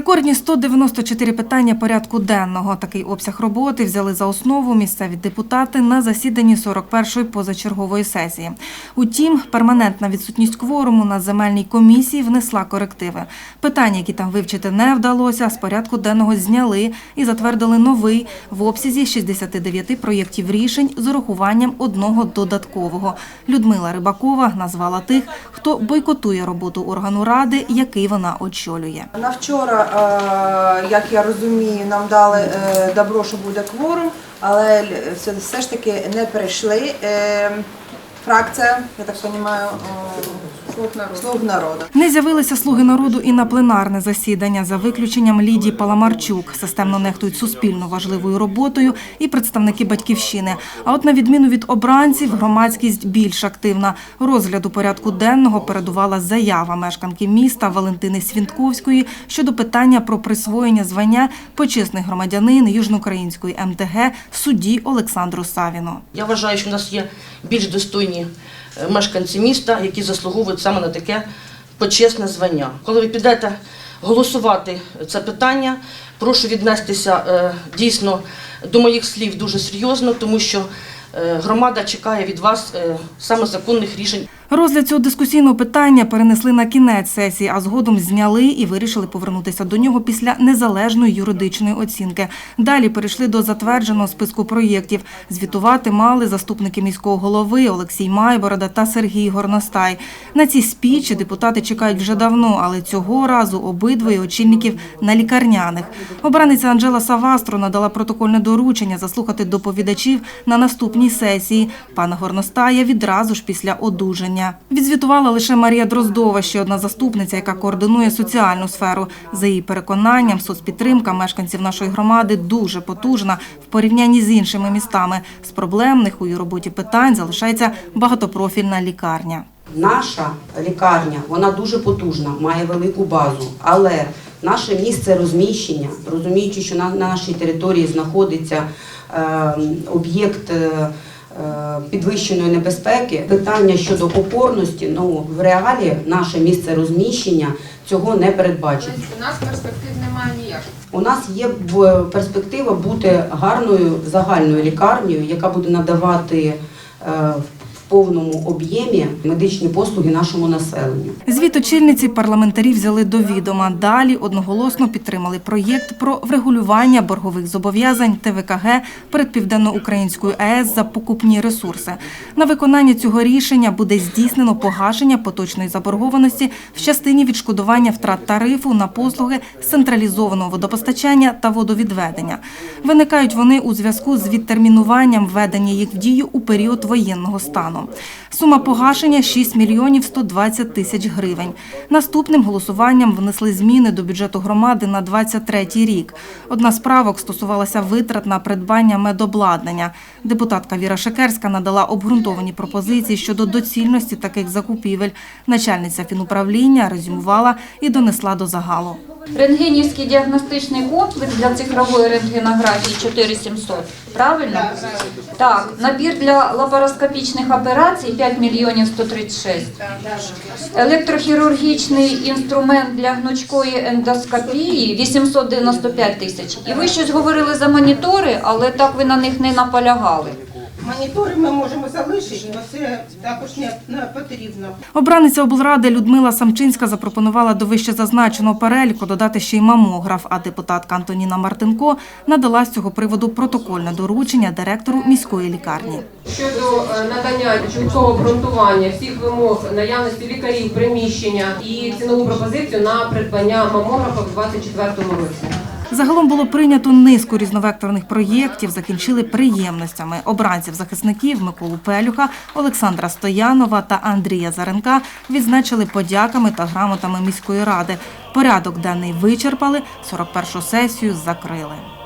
Рекордні 194 питання порядку денного. Такий обсяг роботи взяли за основу місцеві депутати на засіданні 41-ї позачергової сесії. Утім, перманентна відсутність кворуму на земельній комісії внесла корективи. Питання, які там вивчити не вдалося, з порядку денного зняли і затвердили новий в обсязі 69 проєктів рішень з урахуванням одного додаткового. Людмила Рибакова назвала тих, хто бойкотує роботу органу ради, який вона очолює. На вчора, як я розумію, нам дали е, добро, що буде кворум, але все, все ж таки не перейшли. Е, Фракція, я так розумію, слуг народу. Народу. Не з'явилися слуги народу і на пленарне засідання за виключенням Лідії Паламарчук. Системно нехтують суспільно важливою роботою і представники батьківщини. А от на відміну від обранців, громадськість більш активна. Розгляду порядку денного передувала заява мешканки міста Валентини Свінтковської щодо питання про присвоєння звання почесний громадянин Южноукраїнської МТГ судді Олександру Савіну. Я вважаю, що в нас є більш достойні е, мешканці міста, які заслуговують саме на таке почесне звання. Коли ви підете голосувати це питання, прошу віднестися е, дійсно до моїх слів дуже серйозно, тому що е, громада чекає від вас е, саме законних рішень. Розгляд цього дискусійного питання перенесли на кінець сесії, а згодом зняли і вирішили повернутися до нього після незалежної юридичної оцінки. Далі перейшли до затвердженого списку проєктів. Звітувати мали заступники міського голови Олексій Майборода та Сергій Горностай. На ці спічі депутати чекають вже давно, але цього разу обидвоє очільників на лікарняних. Обраниця Анжела Савастро надала протокольне доручення заслухати доповідачів на наступній сесії. Пана Горностая відразу ж після одужання. Відзвітувала лише Марія Дроздова, ще одна заступниця, яка координує соціальну сферу. За її переконанням, соцпідтримка мешканців нашої громади дуже потужна в порівнянні з іншими містами. З проблемних у її роботі питань залишається багатопрофільна лікарня. Наша лікарня вона дуже потужна, має велику базу, але наше місце розміщення, розуміючи, що на нашій території знаходиться е, об'єкт. е, Підвищеної небезпеки питання щодо опорності, ну в реалі наше місце розміщення цього не передбачить. У нас перспектив немає ніяких. У нас є перспектива бути гарною загальною лікарнею, яка буде надавати е, повному об'ємі медичні послуги нашому населенню. Звіт очільниці парламентарі взяли до відома. Далі одноголосно підтримали проєкт про врегулювання боргових зобов'язань ТВКГ перед Південноукраїнською АЕС за покупні ресурси. На виконання цього рішення буде здійснено погашення поточної заборгованості в частині відшкодування втрат тарифу на послуги з централізованого водопостачання та водовідведення. Виникають вони у зв'язку з відтермінуванням введення їх в дію у період воєнного стану. Сума погашення 6 мільйонів 120 тисяч гривень. Наступним голосуванням внесли зміни до бюджету громади на 23 рік. Одна з правок стосувалася витрат на придбання медобладнання. Депутатка Віра Шекерська надала обґрунтовані пропозиції щодо доцільності таких закупівель. Начальниця фінуправління резюмувала і донесла до загалу. Рентгенівський діагностичний комплекс для цифрової рентгенографії 4700. Правильно? Так. Набір для лапароскопічних операцій 5 мільйонів 136. Електрохірургічний інструмент для гнучкої ендоскопії 895 тисяч. І ви щось говорили за монітори, але так ви на них не наполягали. Монітори ми можемо залишити, але це також не, потрібно. Обраниця облради Людмила Самчинська запропонувала до вище зазначеного переліку додати ще й мамограф, а депутатка Антоніна Мартинко надала з цього приводу протокольне доручення директору міської лікарні. Щодо е, надання чіткого обґрунтування всіх вимог наявності лікарів, приміщення і цінову пропозицію на придбання мамографа в 2024 році. Загалом було прийнято низку різновекторних проєктів, закінчили приємностями. Обранців захисників Миколу Пелюха, Олександра Стоянова та Андрія Заренка відзначили подяками та грамотами міської ради. Порядок денний вичерпали, 41-шу сесію закрили.